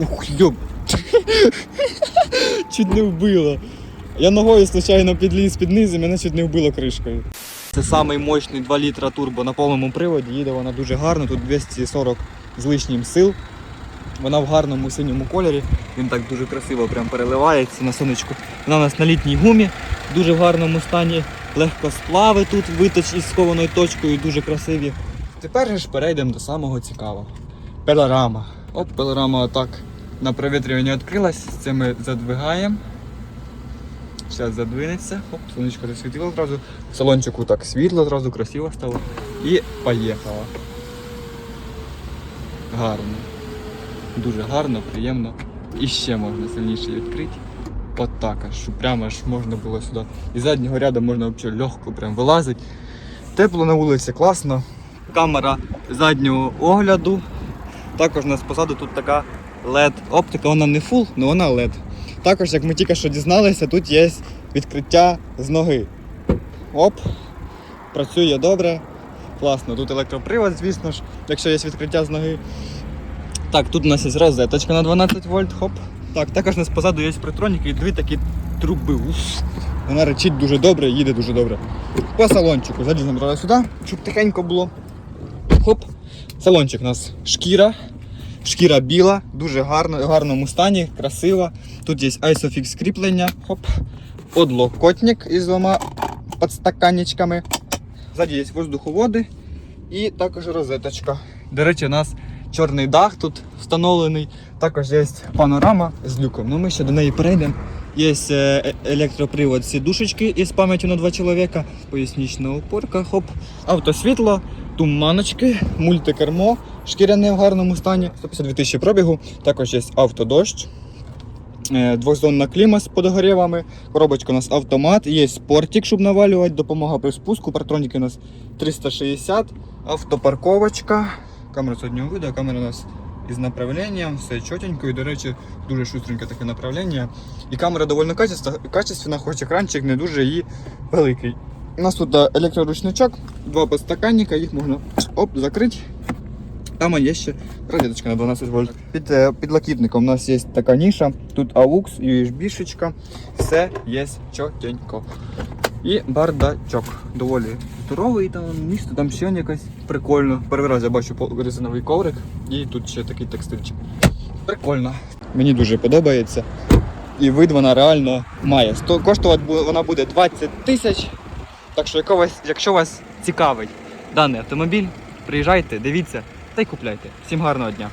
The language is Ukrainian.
Ух, йоп. Чуть не вбило. Я ногою случайно підліз під низ і мене чуть не вбило кришкою. Це самий мощний 2 літра турбо на повному приводі. Їде вона дуже гарно, тут 240 з лишнім сил. Вона в гарному синьому кольорі. Він так дуже красиво прям переливається на сонечку. Вона у нас на літній гумі, дуже в гарному стані. Легко сплави тут виточ із схованою точкою, дуже красиві. Тепер же ж перейдемо до самого цікавого. Пелорама. Оп, пелорама отак на провітрюванні відкрилась. Це ми задвигаємо. Зараз задвинеться. Оп, сонечко засвітило одразу. Салончику так світло, одразу красиво стало. І поїхала. Гарно. Дуже гарно, приємно. І ще можна сильніше відкрити. От так аж, прямо аж можна було сюди. І заднього ряду можна взагалі легко прям вилазити. Тепло на вулиці, класно. Камера заднього огляду. Також у нас позаду тут така LED оптика, вона не full, але вона LED. Також, як ми тільки що дізналися, тут є відкриття з ноги. Оп, працює добре. Класно. Тут електропривод, звісно ж, якщо є відкриття з ноги. Так, тут у нас є розеточка на 12 вольт, хоп. Так, також у нас позаду є притроніки і дві такі труби. Уф. Вона речить дуже добре, їде дуже добре. По салончику заліземо зараз сюди, щоб тихенько було. Хоп. Салончик у нас шкіра. Шкіра біла, дуже гарно, в гарному стані, красива. Тут є ISOFIX кріплення, хоп. Подлокотник із двома підстаканничками. Ззаді є воздуховоди і також розеточка. До речі, у нас чорний дах тут встановлений. Також є панорама з люком. Ну ми ще до неї перейдемо. Є е, електропривод сідушечки із пам'яттю на два чоловіка, пояснічна опорка, хоп, автосвітло, туманочки, мультикермо, шкіряне в гарному стані, 152 тисячі пробігу. Також є автодощ, е, двохзонна кліма з подогрівами, коробочка у нас автомат, є спортик, щоб навалювати, допомога при спуску, партроніки у нас 360, автопарковочка, камера заднього виду, камера у нас із направленням, все чотенько і, до речі, дуже шустреньке таке направлення. І камера доволі качественна, хоч екранчик не дуже і великий. У нас тут електроручничок, два подстаканника, їх можна оп, закрити. Там є ще розеточка на 12 вольт. Під е, підлокітником у нас є така ніша, тут AUX, USB-шечка, все є чотенько. І бардачок. Доволі здоровий там місто, там ще якось прикольно. Перший раз я бачу резиновий коврик і тут ще такий текстильчик. Прикольно. Мені дуже подобається. І вид вона реально має. Коштувати вона буде 20 тисяч. Так що якщо вас цікавить даний автомобіль, приїжджайте, дивіться та й купляйте. Всім гарного дня!